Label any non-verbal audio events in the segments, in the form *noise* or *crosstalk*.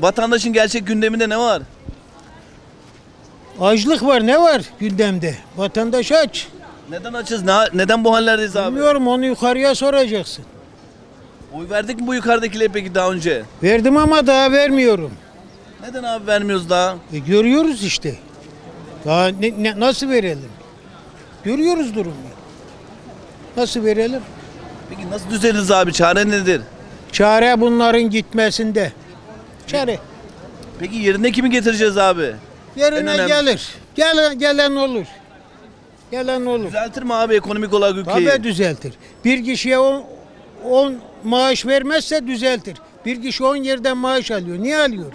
Vatandaşın gerçek gündeminde ne var? Açlık var ne var gündemde? Vatandaş aç. Neden açız? Ne- neden bu hallerdeyiz abi? Bilmiyorum onu yukarıya soracaksın. Oy verdik mi bu yukarıdakilere peki daha önce? Verdim ama daha vermiyorum. Neden abi vermiyoruz daha? E, görüyoruz işte. Daha ne, ne- nasıl verelim? Görüyoruz durumu. Nasıl verelim? Peki nasıl düzeliriz abi? Çare nedir? Çare bunların gitmesinde. Çare. Peki yerine kimi getireceğiz abi? Yerine önemli- gelir. Gelen, gelen olur. Gelen olur. Düzeltir mi abi ekonomik olarak ülkeyi? Tabii düzeltir. Bir kişiye 10 maaş vermezse düzeltir. Bir kişi 10 yerden maaş alıyor. Niye alıyor?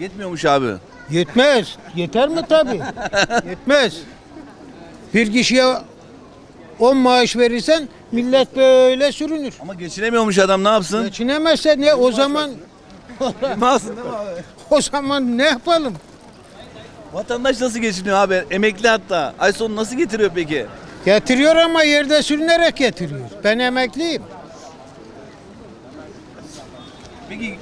Yetmiyormuş abi. Yetmez. Yeter mi tabii? *laughs* Yetmez. Bir kişiye 10 maaş verirsen millet böyle sürünür. Ama geçinemiyormuş adam ne yapsın? Geçinemezse ne o zaman Bilmezsin değil mi abi? o zaman ne yapalım? Vatandaş nasıl geçiniyor abi? Emekli hatta. Ay sonu nasıl getiriyor peki? Getiriyor ama yerde sürünerek getiriyor. Ben emekliyim. Peki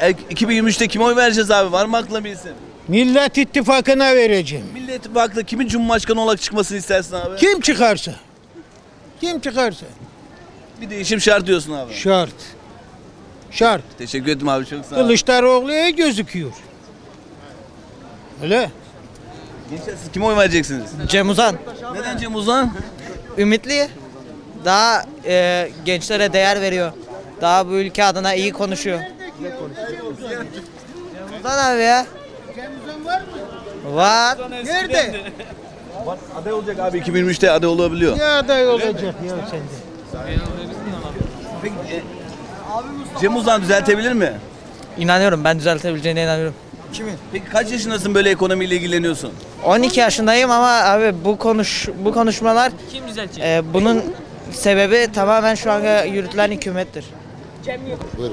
e, 2023'te kime oy vereceğiz abi? Var mı aklına bir isim? Millet İttifakı'na vereceğim. Millet İttifakı'nda kimin Cumhurbaşkanı olarak çıkmasını istersin abi? Kim çıkarsa. Kim çıkarsa. Bir değişim şart diyorsun abi. Şart. Şart. Teşekkür ederim abi çok sağ ol. Kılıçdaroğlu iyi gözüküyor. Öyle. Gençler siz kime oy vereceksiniz? Cem Uzan. Neden Cem Uzan? Ümitli. Daha e, gençlere değer veriyor. Daha bu ülke adına iyi konuşuyor. Cem Uzan abi ya. Var. Nerede? Aday olacak abi 2023'te aday olabiliyor. Ne aday olacak ya sende? Peki e, Cem Uzan düzeltebilir mi? İnanıyorum ben düzeltebileceğine inanıyorum. Peki kaç yaşındasın böyle ekonomiyle ilgileniyorsun? 12 yaşındayım ama abi bu konuş bu konuşmalar e, bunun sebebi tamamen şu anda yürütülen hükümettir.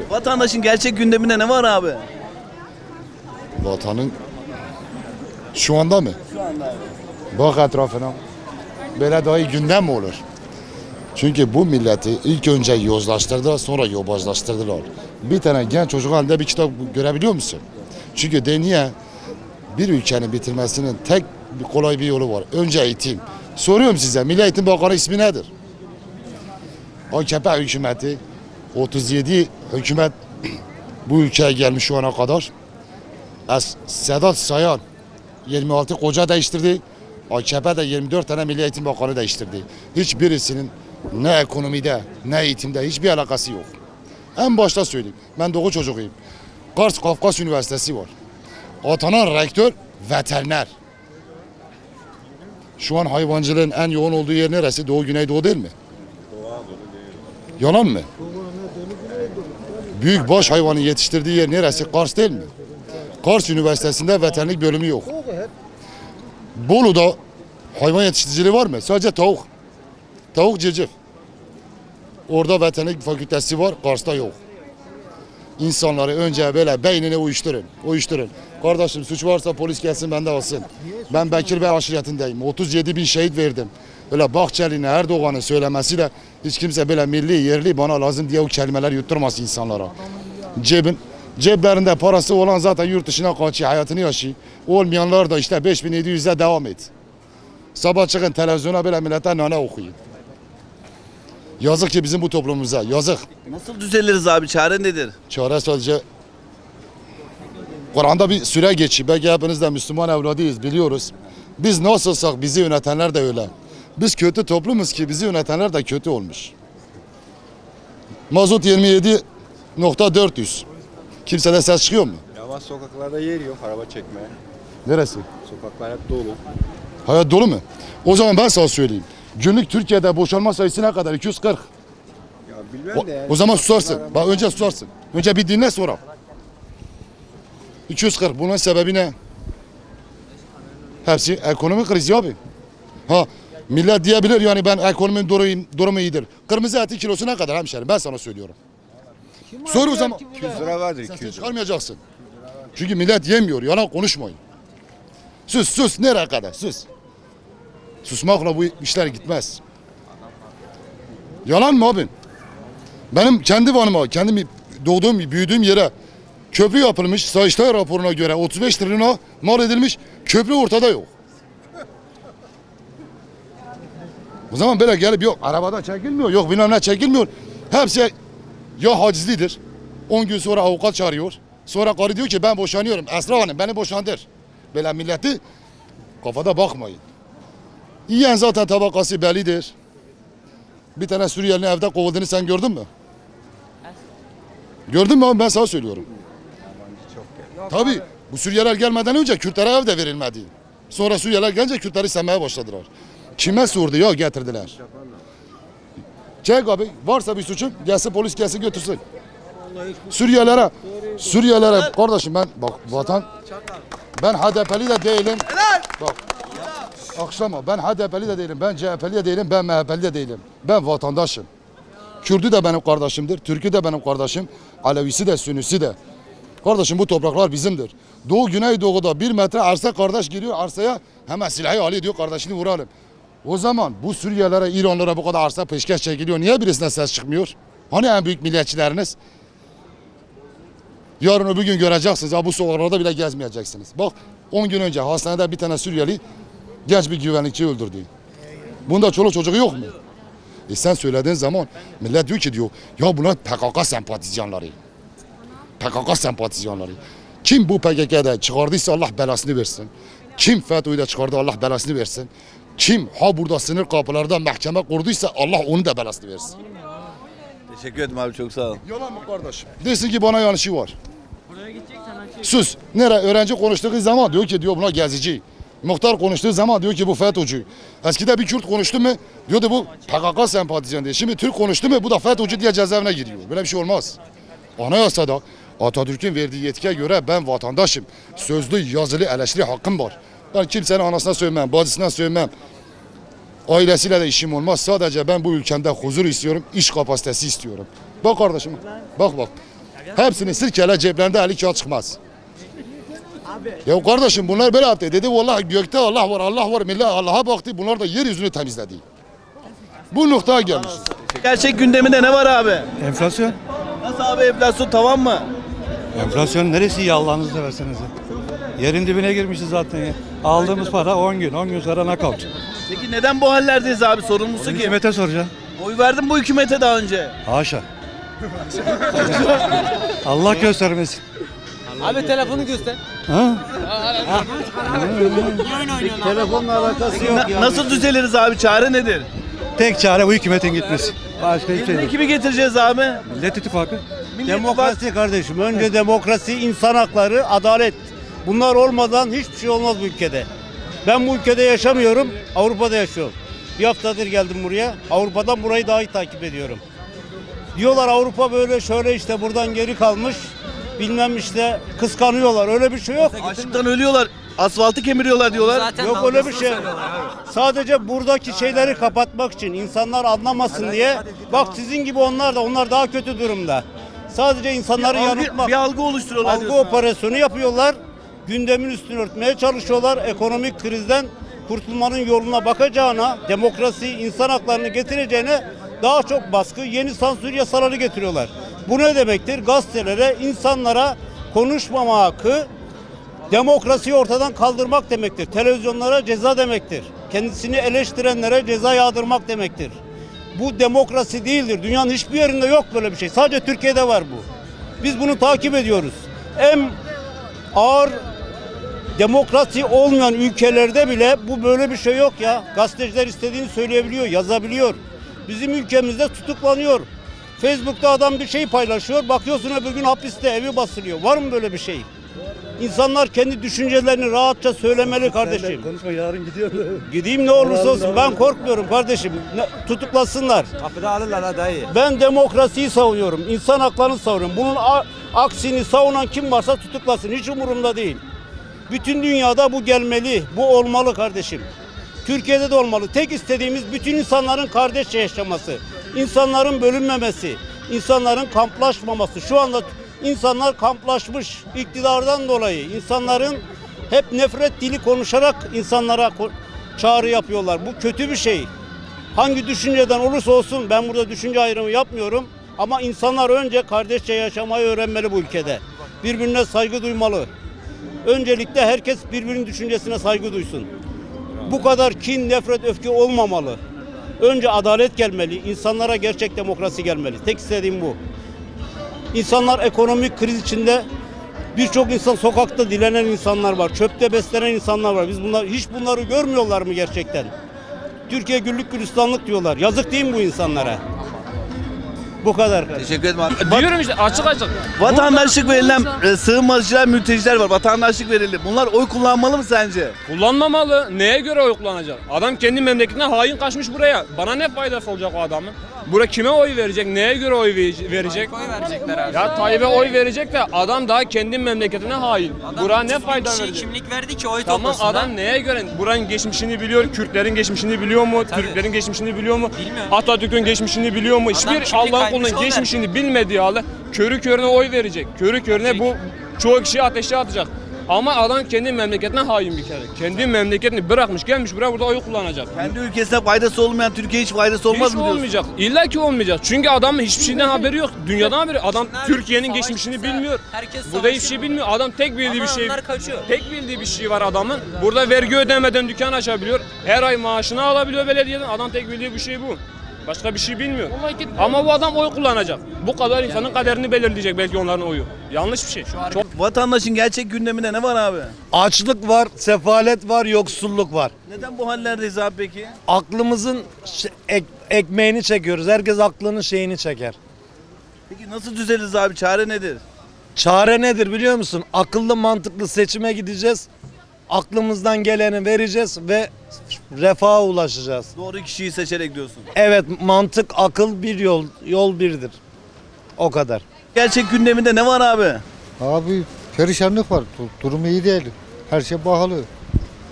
Vatandaşın gerçek gündeminde ne var abi? Vatanın şu anda mı? Şu anda abi. Bak etrafına. Böyle daha iyi gündem olur? Çünkü bu milleti ilk önce yozlaştırdılar sonra yobazlaştırdılar. Bir tane genç çocuk halinde bir kitap görebiliyor musun? Çünkü de niye? Bir ülkenin bitirmesinin tek kolay bir yolu var. Önce eğitim. Soruyorum size Milli Eğitim Bakanı ismi nedir? AKP hükümeti 37 hükümet *clears throat* bu ülkeye gelmiş şu ana kadar. Sedat Sayan 26 koca değiştirdi. AKP de 24 tane Milli Eğitim Bakanı değiştirdi. Hiçbirisinin ne ekonomide ne eğitimde hiçbir alakası yok. En başta söyleyeyim. Ben Doğu çocuğuyum. Kars Kafkas Üniversitesi var. Atanan rektör veteriner. Şu an hayvancılığın en yoğun olduğu yer neresi? Doğu Güneydoğu değil mi? Yalan mı? Büyük baş hayvanı yetiştirdiği yer neresi? Kars değil mi? Kars Üniversitesi'nde veterinerlik bölümü yok. Bolu'da hayvan yetiştiriciliği var mı? Sadece tavuk. Tavuk civciv. Orada veterinerlik fakültesi var, Kars'ta yok. İnsanları önce böyle beynine uyuşturun, uyuşturun. Kardeşim suç varsa polis gelsin bende alsın. Ben Bekir Bey aşiretindeyim. 37 bin şehit verdim. Öyle Bahçeli'nin Erdoğan'ın söylemesiyle hiç kimse böyle milli yerli bana lazım diye o kelimeler yutturmasın insanlara. Cebin ceplerinde parası olan zaten yurt dışına kaçıyor, hayatını yaşıyor. Olmayanlar da işte 5700'e devam et. Sabah çıkın televizyona böyle millete nane okuyun. Yazık ki bizim bu toplumumuza, yazık. Nasıl düzeliriz abi? Çare nedir? Çare sadece Kur'an'da bir süre geçiyor. Belki hepiniz de Müslüman evladıyız biliyoruz. Biz nasılsak bizi yönetenler de öyle. Biz kötü toplumuz ki bizi yönetenler de kötü olmuş. Mazot 27.400. Kimse de ses çıkıyor mu? Ama sokaklarda yer yok araba çekmeye. Neresi? Sokaklar hep dolu. Hayat dolu mu? O zaman ben sana söyleyeyim. Günlük Türkiye'de boşanma sayısı ne kadar? 240. Ya bilmem O, de yani. o zaman susarsın. Bak önce susarsın. Önce bir dinle sonra. 240. Bunun sebebi ne? Hepsi ekonomi krizi abi. Ha millet diyebilir yani ben ekonominin durumu, durumu iyidir. Kırmızı eti kilosu ne kadar hemşerim? Ben sana söylüyorum. Sor o zaman. 200 lira vardır Sesini 200 lira. çıkarmayacaksın. Çünkü millet yemiyor. Yalan konuşmayın. Sus sus nereye kadar sus. Susmakla bu işler gitmez. Yalan mı abi? Benim kendi vanıma, kendim doğduğum, büyüdüğüm yere Köprü yapılmış. Sayıştay raporuna göre 35 trilyona mal edilmiş. Köprü ortada yok. O zaman böyle gelip yok arabada çekilmiyor, yok bilmem ne çekilmiyor. Hepsi ya hacizlidir. 10 gün sonra avukat çağırıyor. Sonra karı diyor ki ben boşanıyorum. Esra Hanım beni boşandır. Böyle milleti kafada bakmayın. Yiyen zaten tabakası bellidir. Bir tane Suriyelinin evde kovulduğunu sen gördün mü? Gördün mü abi ben sana söylüyorum. Tabii bu Suriyeliler gelmeden önce Kürtlere ev de verilmedi. Sonra Suriyeliler gelince Kürtleri sevmeye başladılar. Kime sordu ya getirdiler. Çek abi varsa bir suçun gelsin polis gelsin götürsün. Suriyelilere Suriyelilere kardeşim ben bak vatan ben HDP'li de değilim. Bak akşama ben HDP'li de değilim, ben CHP'li de değilim, ben MHP'li de değilim. Ben vatandaşım. Kürdü de benim kardeşimdir, Türkü de benim kardeşim, Alevisi de, Sünnisi de. Kardeşim bu topraklar bizimdir. Doğu Güneydoğu'da bir metre arsa kardeş giriyor arsaya hemen silahı alıyor diyor kardeşini vuralım. O zaman bu Suriyelilere, İranlara bu kadar arsa peşkeş çekiliyor. Niye birisine ses çıkmıyor? Hani en büyük milliyetçileriniz? Yarın öbür gün göreceksiniz. Ha bu bile gezmeyeceksiniz. Bak 10 gün önce hastanede bir tane Suriyeli genç bir güvenlikçi öldürdü. Bunda çoluk çocuğu yok mu? E sen söylediğin zaman millet diyor ki diyor ya bunlar PKK sempatizanları. PKK sempatizanları. Kim bu PKK'da çıkardıysa Allah belasını versin. Kim FETÖ'yü de çıkardı Allah belasını versin. Kim ha burada sınır kapılarda mahkeme kurduysa Allah onu da belasını versin. Teşekkür ederim abi çok sağ ol. Yalan mı kardeşim? Desin ki bana yanlışı var. Sus. Nere öğrenci konuştuğu zaman diyor ki diyor buna gezici. Muhtar konuştuğu zaman diyor ki bu FETÖ'cü. Eskide bir Kürt konuştu mu diyordu bu PKK sempatizan diye. Şimdi Türk konuştu mu bu da FETÖ'cü diye cezaevine giriyor. Böyle bir şey olmaz. Anayasada Atatürk'ün verdiği yetkiye göre ben vatandaşım. Sözlü yazılı eleştiri hakkım var. Ben kimsenin anasına sövmem, bacısına sövmem. Ailesiyle de işim olmaz. Sadece ben bu ülkemde huzur istiyorum, iş kapasitesi istiyorum. Bak kardeşim, bak bak. Hepsini sirkele ceplerinde eli kağıt çıkmaz. Ya kardeşim bunlar böyle yaptı. Dedi vallahi gökte Allah var, Allah var. Millet Allah'a baktı. Bunlar da yeryüzünü temizledi. Bu noktaya gelmiş. Gerçek gündeminde ne var abi? Enflasyon. Nasıl abi enflasyon tavan mı? Enflasyon neresi iyi Allah'ınızı severseniz ya. Yerin dibine girmişiz zaten ya. Aldığımız para 10 gün, 10 gün sonra nakavt. Peki neden bu hallerdeyiz abi sorumlusu kim? Hükümete soracağım. Oy verdim bu hükümete daha önce. Haşa. Allah göstermesin. Abi telefonu göster. Ha? Na- nasıl düzeliriz abi çare nedir? Tek çare bu hükümetin gitmesi. Başka hiçbir şey Yerine değil. kimi getireceğiz abi? Millet İttifakı. Millet Demokrasi kardeşim. Önce demokrasi, insan hakları, adalet. Bunlar olmadan hiçbir şey olmaz bu ülkede. Ben bu ülkede yaşamıyorum, Avrupa'da yaşıyorum. Bir haftadır geldim buraya. Avrupa'dan burayı daha iyi takip ediyorum. Diyorlar Avrupa böyle şöyle işte buradan geri kalmış. Bilmem işte kıskanıyorlar. Öyle bir şey yok. Açlıktan ölüyorlar. Asfaltı kemiriyorlar diyorlar. Yok öyle bir şey. Sadece buradaki şeyleri kapatmak için insanlar anlamasın diye. Bak sizin gibi onlar da onlar daha kötü durumda. Sadece insanları Bir yanıltmak. bir algı oluşturuyorlar Algı diyorsun operasyonu yapıyorlar. Gündemin üstünü örtmeye çalışıyorlar. Ekonomik krizden kurtulmanın yoluna bakacağına, demokrasi, insan haklarını getireceğine daha çok baskı, yeni sansür yasaları getiriyorlar. Bu ne demektir? Gazetelere, insanlara konuşmama hakkı, demokrasiyi ortadan kaldırmak demektir. Televizyonlara ceza demektir. Kendisini eleştirenlere ceza yağdırmak demektir. Bu demokrasi değildir. Dünyanın hiçbir yerinde yok böyle bir şey. Sadece Türkiye'de var bu. Biz bunu takip ediyoruz. En ağır demokrasi olmayan ülkelerde bile bu böyle bir şey yok ya. Gazeteciler istediğini söyleyebiliyor, yazabiliyor. Bizim ülkemizde tutuklanıyor. Facebook'ta adam bir şey paylaşıyor. Bakıyorsun öbür gün hapiste evi basılıyor. Var mı böyle bir şey? İnsanlar kendi düşüncelerini rahatça söylemeli kardeşim. Konuşma yarın gidiyor. Gideyim ne olursa olsun ben korkmuyorum kardeşim. Ne- tutuklasınlar. Kapıda alırlar ha dayı. Ben demokrasiyi savunuyorum. insan haklarını savunuyorum. Bunun a- aksini savunan kim varsa tutuklasın. Hiç umurumda değil. Bütün dünyada bu gelmeli. Bu olmalı kardeşim. Türkiye'de de olmalı. Tek istediğimiz bütün insanların kardeşçe yaşaması. insanların bölünmemesi. insanların kamplaşmaması. Şu anda insanlar kamplaşmış iktidardan dolayı. insanların hep nefret dili konuşarak insanlara çağrı yapıyorlar. Bu kötü bir şey. Hangi düşünceden olursa olsun ben burada düşünce ayrımı yapmıyorum. Ama insanlar önce kardeşçe yaşamayı öğrenmeli bu ülkede. birbirine saygı duymalı. Öncelikle herkes birbirinin düşüncesine saygı duysun. Bu kadar kin, nefret, öfke olmamalı. Önce adalet gelmeli, insanlara gerçek demokrasi gelmeli. Tek istediğim bu. İnsanlar ekonomik kriz içinde birçok insan sokakta dilenen insanlar var. Çöpte beslenen insanlar var. Biz bunlar hiç bunları görmüyorlar mı gerçekten? Türkiye güllük gülistanlık diyorlar. Yazık değil mi bu insanlara? Bu kadar. Teşekkür ederim abi. Diyorum işte açık açık. Vatandaşlık verilen e, sığınmacılar, mülteciler var. Vatandaşlık verildi. Bunlar oy kullanmalı mı sence? Kullanmamalı. Neye göre oy kullanacak? Adam kendi memleketine hain kaçmış buraya. Bana ne faydası olacak o adamın? Bura kime oy verecek? Neye göre oy ve- verecek? Oy verecekler abi. Ya Tayyip'e oy verecek de adam daha kendi memleketine hain. Bura ne fayda şey, verecek? kimlik verdi ki oy Tamam adam neye göre? Buranın geçmişini biliyor, Kürtlerin geçmişini biliyor mu? Türklerin geçmişini biliyor mu? Bilmiyor. Atatürk'ün geçmişini biliyor mu? Hiçbir kimlik Allah'ın kulunun geçmişini bilmediği halde körü körüne oy verecek. Körü körüne bu çoğu kişiyi ateşe atacak. Ama adam kendi memleketine hain bir kere. Kendi memleketini bırakmış gelmiş buraya burada oy kullanacak. Kendi ülkesine faydası olmayan Türkiye hiç faydası olmaz Hiç mı diyorsun? olmayacak. İlla ki olmayacak. Çünkü adamın hiçbir şeyden haberi yok. Dünyadan haberi. Adam Türkiye'nin savaş geçmişini bilmiyor. herkes Burada hiçbir savaşıyor. şey bilmiyor. Adam tek bildiği Ama bir şey. onlar kaçıyor. Tek bildiği bir şey var adamın. Burada vergi ödemeden dükkan açabiliyor. Her ay maaşını alabiliyor belediyeden. Adam tek bildiği bir şey bu. Başka bir şey bilmiyor. Ama bu adam oy kullanacak. Bu kadar insanın kaderini belirleyecek belki onların oyu. Yanlış bir şey. Çok Vatandaşın gerçek gündeminde ne var abi? Açlık var, sefalet var, yoksulluk var. Neden bu hallerdeyiz abi peki? Aklımızın ş- ek- ekmeğini çekiyoruz. Herkes aklının şeyini çeker. Peki nasıl düzeliriz abi? Çare nedir? Çare nedir biliyor musun? Akıllı mantıklı seçime gideceğiz. Aklımızdan geleni vereceğiz ve refaha ulaşacağız. Doğru kişiyi seçerek diyorsun. Evet mantık, akıl bir yol, yol birdir. O kadar. Gerçek gündeminde ne var abi? Abi perişanlık var. Du- Durum iyi değil. Her şey pahalı.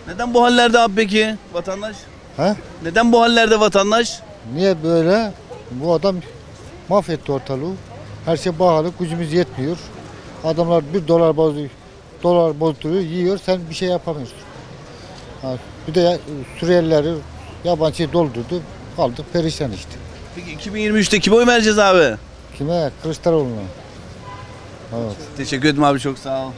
Neden bu hallerde abi peki vatandaş? He? Neden bu hallerde vatandaş? Niye böyle? Bu adam mahvetti ortalığı. Her şey pahalı. Gücümüz yetmiyor. Adamlar bir dolar bozuyor. Dolar bozduruyor, yiyor. Sen bir şey yapamıyorsun. Ha, bir de Suriyelileri yabancı doldurdu. Kaldık perişan işte. Peki 2023'te kime oy vereceğiz abi? Kime? Kılıçdaroğlu'na. Evet. Teşekkür ederim abi çok sağ ol.